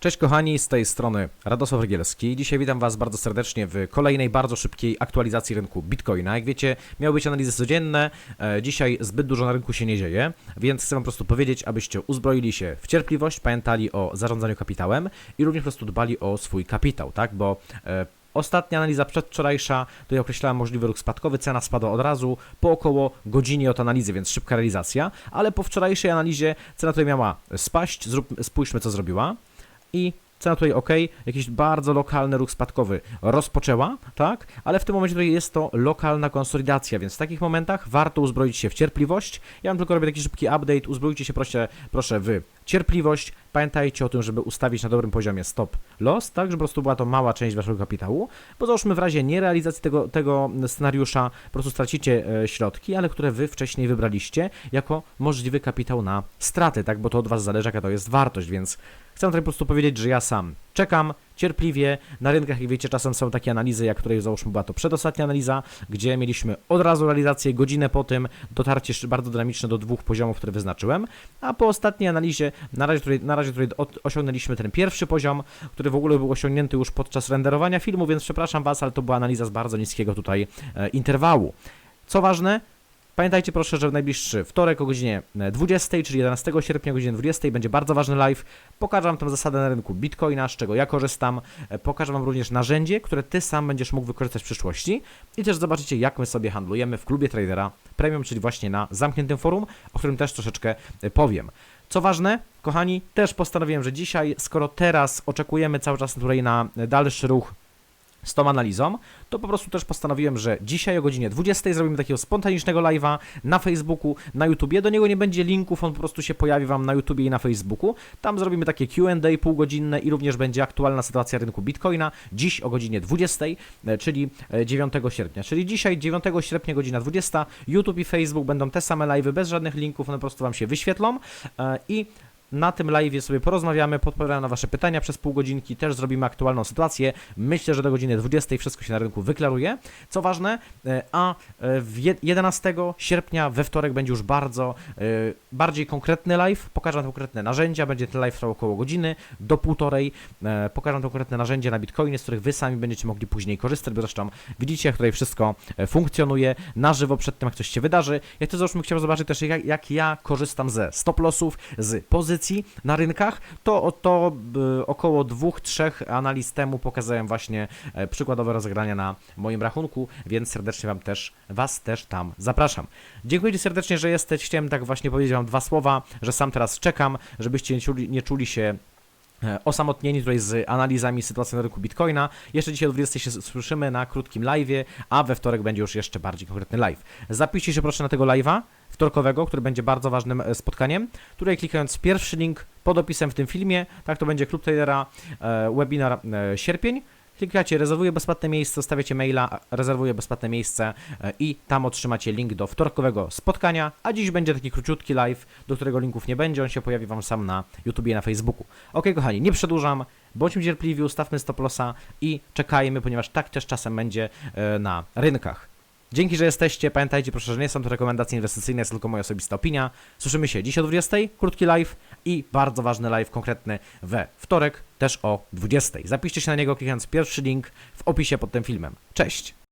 Cześć kochani, z tej strony Radosław Rygielski. Dzisiaj witam Was bardzo serdecznie w kolejnej bardzo szybkiej aktualizacji rynku Bitcoina. Jak wiecie, miały być analizy codzienne, e, dzisiaj zbyt dużo na rynku się nie dzieje, więc chcę Wam po prostu powiedzieć, abyście uzbroili się w cierpliwość, pamiętali o zarządzaniu kapitałem i również po prostu dbali o swój kapitał, tak, bo e, Ostatnia analiza przedwczorajsza, ja określałem możliwy ruch spadkowy, cena spadła od razu po około godzinie od analizy, więc szybka realizacja, ale po wczorajszej analizie cena tutaj miała spaść, zrób, spójrzmy co zrobiła i cena tutaj ok, jakiś bardzo lokalny ruch spadkowy rozpoczęła, tak, ale w tym momencie tutaj jest to lokalna konsolidacja, więc w takich momentach warto uzbroić się w cierpliwość. Ja wam tylko robię taki szybki update, uzbrójcie się proszę, proszę w cierpliwość. Pamiętajcie o tym, żeby ustawić na dobrym poziomie stop loss, tak, żeby po prostu była to mała część waszego kapitału, bo załóżmy w razie nierealizacji tego, tego scenariusza po prostu stracicie e, środki, ale które wy wcześniej wybraliście jako możliwy kapitał na straty, tak, bo to od was zależy jaka to jest wartość, więc chcę tutaj po prostu powiedzieć, że ja sam czekam cierpliwie. Na rynkach, jak wiecie, czasem są takie analizy, jak której załóżmy była to przedostatnia analiza, gdzie mieliśmy od razu realizację, godzinę po tym, dotarcie bardzo dynamiczne do dwóch poziomów, które wyznaczyłem, a po ostatniej analizie, na razie tutaj, na razie od, osiągnęliśmy ten pierwszy poziom, który w ogóle był osiągnięty już podczas renderowania filmu, więc przepraszam Was, ale to była analiza z bardzo niskiego tutaj e, interwału. Co ważne, Pamiętajcie proszę, że w najbliższy wtorek o godzinie 20, czyli 11 sierpnia o godzinie 20 będzie bardzo ważny live. Pokażę Wam tę zasadę na rynku Bitcoina, z czego ja korzystam. E, Pokażę Wam również narzędzie, które Ty sam będziesz mógł wykorzystać w przyszłości. I też zobaczycie, jak my sobie handlujemy w klubie tradera premium, czyli właśnie na zamkniętym forum, o którym też troszeczkę e, powiem. Co ważne, kochani, też postanowiłem, że dzisiaj, skoro teraz oczekujemy cały czas tutaj na dalszy ruch z tą analizą, to po prostu też postanowiłem, że dzisiaj o godzinie 20 zrobimy takiego spontanicznego live'a na Facebooku, na YouTubie. Do niego nie będzie linków, on po prostu się pojawi Wam na YouTubie i na Facebooku. Tam zrobimy takie Q&A półgodzinne i również będzie aktualna sytuacja rynku Bitcoina dziś o godzinie 20, e, czyli e, 9 sierpnia. Czyli dzisiaj 9 sierpnia godzina 20, YouTube i Facebook będą te same live'y bez żadnych linków, one po prostu Wam się wyświetlą e, i na tym live sobie porozmawiamy, podpowiadamy na Wasze pytania przez pół godzinki, też zrobimy aktualną sytuację. Myślę, że do godziny 20 wszystko się na rynku wyklaruje. Co ważne, e, a e, w je- 11 sierpnia we wtorek będzie już bardzo e, bardziej konkretny live. Pokażę konkretne narzędzia, będzie ten live trwał około godziny do półtorej. E, Pokażę konkretne narzędzia na Bitcoinie, z których Wy sami będziecie mogli później korzystać, bo zresztą widzicie, jak tutaj wszystko e, funkcjonuje na żywo przed tym, jak coś się wydarzy. Ja to załóżmy chciałbym zobaczyć też, jak, jak ja korzystam ze stop lossów, z pozycji na rynkach, to, to y, około dwóch, trzech analiz temu pokazałem właśnie e, przykładowe rozegrania na moim rachunku, więc serdecznie Wam też, Was też tam zapraszam. Dziękuję Ci serdecznie, że jesteś. Chciałem tak właśnie powiedzieć Wam dwa słowa, że sam teraz czekam, żebyście nie czuli, nie czuli się e, osamotnieni tutaj z analizami sytuacji na rynku Bitcoina. Jeszcze dzisiaj o 20 się słyszymy na krótkim live'ie, a we wtorek będzie już jeszcze bardziej konkretny live. Zapiszcie się proszę na tego live'a wtorkowego, który będzie bardzo ważnym e, spotkaniem. Tutaj klikając pierwszy link pod opisem w tym filmie, tak to będzie Klub Tradera e, webinar e, sierpień. Klikacie rezerwuję bezpłatne miejsce, stawiacie maila, rezerwuję bezpłatne miejsce e, i tam otrzymacie link do wtorkowego spotkania, a dziś będzie taki króciutki live, do którego linków nie będzie, on się pojawi Wam sam na YouTubie i na Facebooku. Ok, kochani, nie przedłużam, bądźmy cierpliwi, ustawmy stop lossa i czekajmy, ponieważ tak też czasem będzie e, na rynkach. Dzięki, że jesteście. Pamiętajcie proszę, że nie są to rekomendacje inwestycyjne, jest tylko moja osobista opinia. Słyszymy się dziś o 20, krótki live i bardzo ważny live konkretny we wtorek, też o 20. Zapiszcie się na niego klikając pierwszy link w opisie pod tym filmem. Cześć!